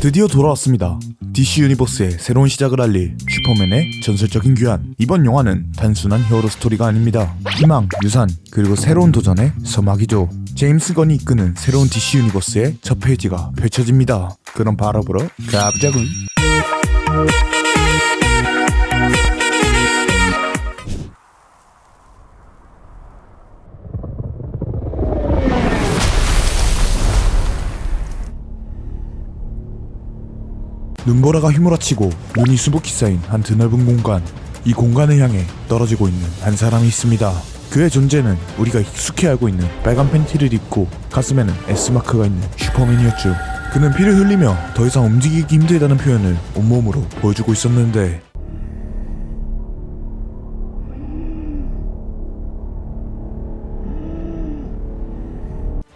드디어 돌아왔습니다. DC 유니버스의 새로운 시작을 알릴 슈퍼맨의 전설적인 귀환. 이번 영화는 단순한 히어로 스토리가 아닙니다. 희망, 유산, 그리고 새로운 도전의 서막이죠. 제임스 건이 이끄는 새로운 DC 유니버스의 첫 페이지가 펼쳐집니다. 그럼 바로 보러 가보자고. 눈보라가 휘몰아치고 눈이 수북히 쌓인 한 드넓은 공간. 이 공간을 향해 떨어지고 있는 한 사람이 있습니다. 그의 존재는 우리가 익숙히 알고 있는 빨간 팬티를 입고 가슴에는 S마크가 있는 슈퍼맨이었죠. 그는 피를 흘리며 더 이상 움직이기 힘들다는 표현을 온몸으로 보여주고 있었는데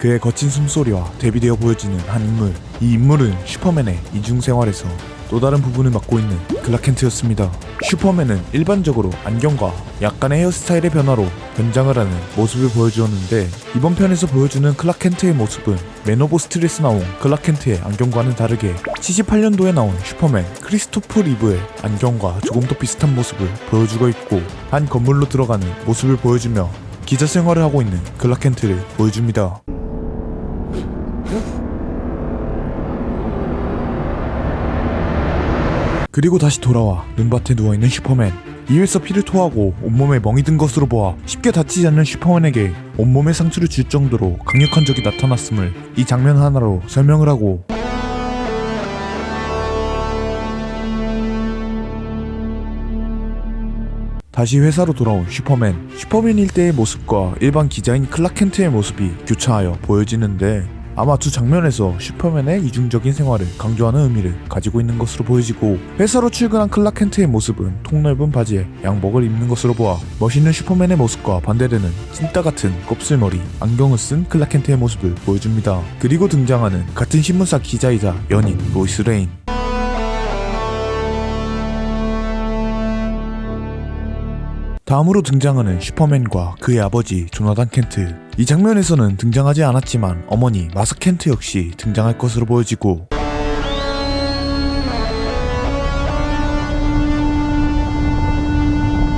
그의 거친 숨소리와 대비되어 보여지는 한 인물. 이 인물은 슈퍼맨의 이중 생활에서 또 다른 부분을 맡고 있는 클라켄트였습니다. 슈퍼맨은 일반적으로 안경과 약간의 헤어스타일의 변화로 변장을 하는 모습을 보여주었는데 이번 편에서 보여주는 클라켄트의 모습은 맨 오브 스트레스 나온 클라켄트의 안경과는 다르게 78년도에 나온 슈퍼맨 크리스토프 리브의 안경과 조금 더 비슷한 모습을 보여주고 있고 한 건물로 들어가는 모습을 보여주며 기자 생활을 하고 있는 클라켄트를 보여줍니다. 그리고 다시 돌아와 눈밭에 누워있는 슈퍼맨. 이에서 피를 토하고 온몸에 멍이 든 것으로 보아 쉽게 다치지 않는 슈퍼맨에게 온몸에 상처를 줄 정도로 강력한 적이 나타났음을 이 장면 하나로 설명을 하고 다시 회사로 돌아온 슈퍼맨. 슈퍼맨일 때의 모습과 일반 기자인 클라켄트의 모습이 교차하여 보여지는데 아마 두 장면에서 슈퍼맨의 이중적인 생활을 강조하는 의미를 가지고 있는 것으로 보여지고 회사로 출근한 클라켄트의 모습은 통넓은 바지에 양복을 입는 것으로 보아 멋있는 슈퍼맨의 모습과 반대되는 찐따 같은 곱슬머리 안경을 쓴 클라켄트의 모습을 보여줍니다. 그리고 등장하는 같은 신문사 기자이자 연인 로이스 레인 다음으로 등장하는 슈퍼맨과 그의 아버지 조나단 켄트. 이 장면에서는 등장하지 않았지만 어머니 마스 켄트 역시 등장할 것으로 보여지고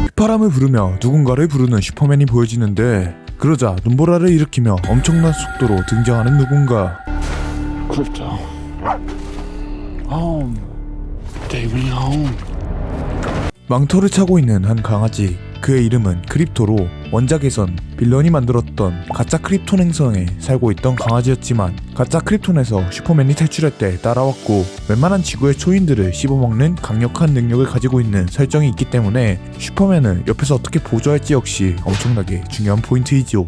휘파람을 부르며 누군가를 부르는 슈퍼맨이 보여지는데 그러자 눈보라를 일으키며 엄청난 속도로 등장하는 누군가 Crypto. Home. Take me home. 망토를 차고 있는 한 강아지 그의 이름은 크립토로 원작에선 빌런이 만들었던 가짜 크립톤 행성에 살고 있던 강아지였지만 가짜 크립톤에서 슈퍼맨이 탈출할 때 따라왔고 웬만한 지구의 초인들을 씹어먹는 강력한 능력을 가지고 있는 설정이 있기 때문에 슈퍼맨을 옆에서 어떻게 보조할지 역시 엄청나게 중요한 포인트이지요.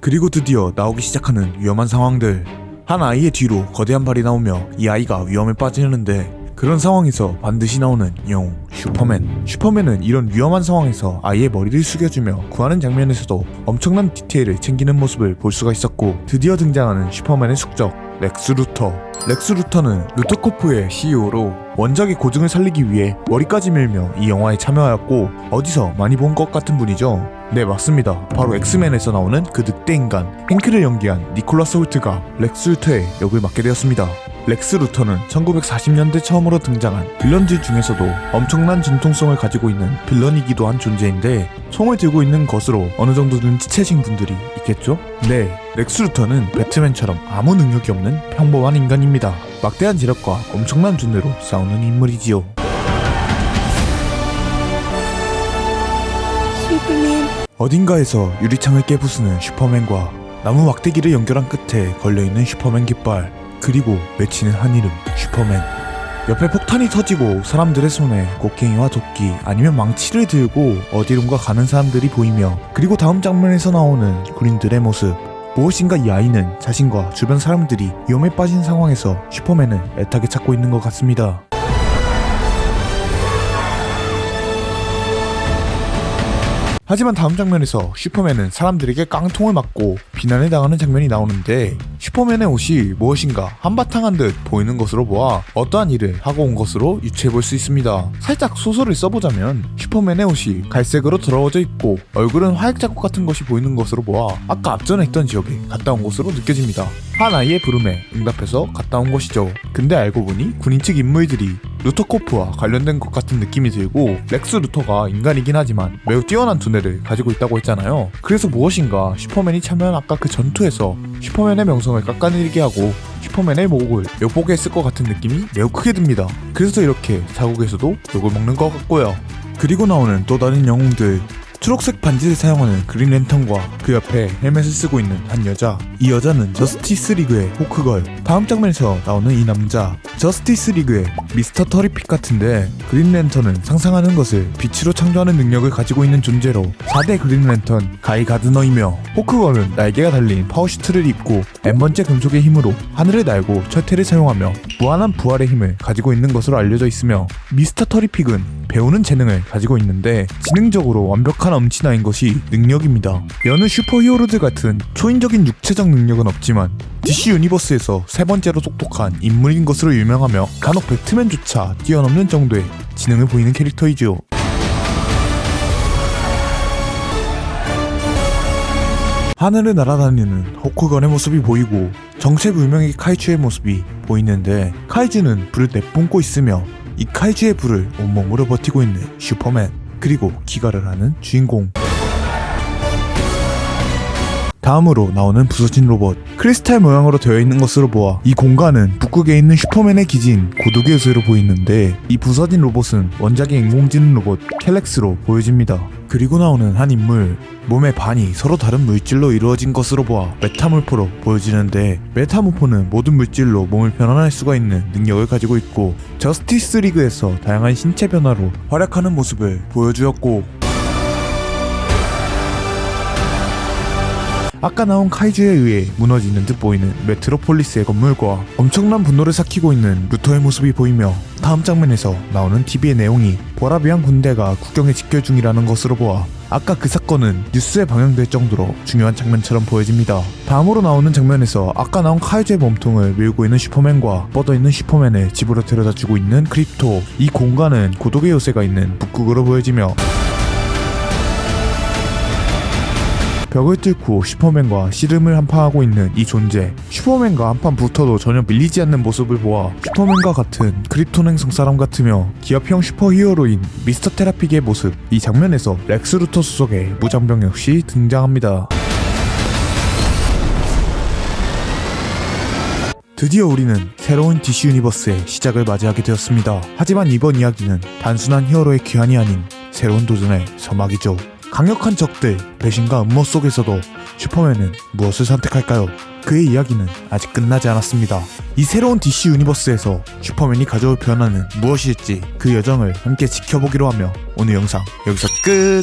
그리고 드디어 나오기 시작하는 위험한 상황들. 한 아이의 뒤로 거대한 발이 나오며 이 아이가 위험에 빠지는데 그런 상황에서 반드시 나오는 영웅 슈퍼맨. 슈퍼맨은 이런 위험한 상황에서 아이의 머리를 숙여주며 구하는 장면에서도 엄청난 디테일을 챙기는 모습을 볼 수가 있었고 드디어 등장하는 슈퍼맨의 숙적 렉스 루터. 렉스 루터는 루터코프의 CEO로 원작의 고증을 살리기 위해 머리까지 밀며 이 영화에 참여하였고 어디서 많이 본 것 같은 분이죠. 네 맞습니다. 바로 엑스맨에서 나오는 그 늑대 인간 행크를 연기한 니콜라스 홀트가 렉스 루터의 역을 맡게 되었습니다. 렉스 루터는 1940년대 처음으로 등장한 빌런들 중에서도 엄청난 전통성을 가지고 있는 빌런이기도 한 존재인데 총을 들고 있는 것으로 어느 정도 눈치채신 분들이 있겠죠? 네, 렉스 루터는 배트맨처럼 아무 능력이 없는 평범한 인간입니다. 막대한 지력과 엄청난 존재로 싸우는 인물이지요. 어딘가에서 유리창을 깨부수는 슈퍼맨과 나무 막대기를 연결한 끝에 걸려있는 슈퍼맨 깃발 그리고 외치는 한 이름 슈퍼맨 옆에 폭탄이 터지고 사람들의 손에 곡괭이와 도끼 아니면 망치를 들고 어디론가 가는 사람들이 보이며 그리고 다음 장면에서 나오는 군인들의 모습 무엇인가 이 아이는 자신과 주변 사람들이 위험에 빠진 상황에서 슈퍼맨을 애타게 찾고 있는 것 같습니다. 하지만 다음 장면에서 슈퍼맨은 사람들에게 깡통을 맞고 비난을 당하는 장면이 나오는데 슈퍼맨의 옷이 무엇인가 한바탕한 듯 보이는 것으로 보아 어떠한 일을 하고 온 것으로 유추해 볼 수 있습니다. 살짝 소설을 써보자면 슈퍼맨의 옷이 갈색으로 더러워져 있고 얼굴은 화약 자국 같은 것이 보이는 것으로 보아 아까 앞전에 있던 지역에 갔다 온 것으로 느껴집니다. 한 아이의 부름에 응답해서 갔다 온 것이죠. 근데 알고 보니 군인 측 인물들이 루터코프와 관련된 것 같은 느낌이 들고 렉스 루터가 인간이긴 하지만 매우 뛰어난 두뇌를 가지고 있다고 했잖아요. 그래서 무엇인가 슈퍼맨이 참여한 아까 그 전투에서 슈퍼맨의 명성을 깎아내리게 하고 슈퍼맨의 목을 엿보게 했을 것 같은 느낌이 매우 크게 듭니다. 그래서 이렇게 자국에서도 욕을 먹는 것 같고요. 그리고 나오는 또 다른 영웅들 초록색 반지를 사용하는 그린 랜턴과 그 옆에 헬멧을 쓰고 있는 한 여자. 이 여자는 저스티스 리그의 호크걸. 다음 장면에서 나오는 이 남자. 저스티스 리그의 미스터 터리픽 같은데 그린 랜턴은 상상하는 것을 빛으로 창조하는 능력을 가지고 있는 존재로 4대 그린 랜턴 가이 가드너이며 호크걸은 날개가 달린 파워슈트를 입고 n번째 금속의 힘으로 하늘을 날고 철퇴를 사용하며 무한한 부활의 힘을 가지고 있는 것으로 알려져 있으며 미스터 터리픽은 배우는 재능을 가지고 있는데 지능적으로 완벽한 엄친아인 것이 능력입니다. 여느 슈퍼히어로들 같은 초인적인 육체적 능력은 없지만 DC 유니버스에서 세 번째로 똑똑한 인물인 것으로 유명하며 간혹 배트맨조차 뛰어넘는 정도의 지능을 보이는 캐릭터이죠. 하늘을 날아다니는 호크건의 모습이 보이고 정체불명의 카이주의 모습이 보이는데 카이주는 불을 내뿜고 있으며 이 카이주의 불을 온몸으로 버티고 있는 슈퍼맨 그리고 기가를 하는 주인공 다음으로 나오는 부서진 로봇 크리스탈 모양으로 되어 있는 것으로 보아 이 공간은 북극에 있는 슈퍼맨의 기지인 요새로 보이는데 이 부서진 로봇은 원작의 인공지능 로봇 캘렉스로 보여집니다. 그리고 나오는 한 인물 몸의 반이 서로 다른 물질로 이루어진 것으로 보아 메타몰포로 보여지는데 메타몰포는 모든 물질로 몸을 변환할 수가 있는 능력을 가지고 있고 저스티스 리그에서 다양한 신체 변화로 활약하는 모습을 보여주었고 아까 나온 카이주에 의해 무너지는 듯 보이는 메트로폴리스의 건물과 엄청난 분노를 삭히고 있는 루터의 모습이 보이며 다음 장면에서 나오는 TV의 내용이 보라비안 군대가 국경에 집결 중이라는 것으로 보아 아까 그 사건은 뉴스에 방영될 정도로 중요한 장면처럼 보여집니다. 다음으로 나오는 장면에서 아까 나온 카이주의 몸통을 밀고 있는 슈퍼맨과 뻗어 있는 슈퍼맨을 집으로 데려다 주고 있는 크립토 이 공간은 고독의 요새가 있는 북극으로 보여지며 벽을 뚫고 슈퍼맨과 씨름을 한판하고 있는 이 존재 슈퍼맨과 한판 붙어도 전혀 밀리지 않는 모습을 보아 슈퍼맨과 같은 크립톤 행성 사람 같으며 기업형 슈퍼히어로인 미스터 테라픽의 모습 이 장면에서 렉스 루터 수석의 무장병 역시 등장합니다 드디어 우리는 새로운 DC 유니버스의 시작을 맞이하게 되었습니다. 하지만 이번 이야기는 단순한 히어로의 귀환이 아닌 새로운 도전의 서막이죠. 강력한 적들, 배신과 음모 속에서도 슈퍼맨은 무엇을 선택할까요? 그의 이야기는 아직 끝나지 않았습니다. 이 새로운 DC 유니버스에서 슈퍼맨이 가져올 변화는 무엇일지 그 여정을 함께 지켜보기로 하며 오늘 영상 여기서 끝!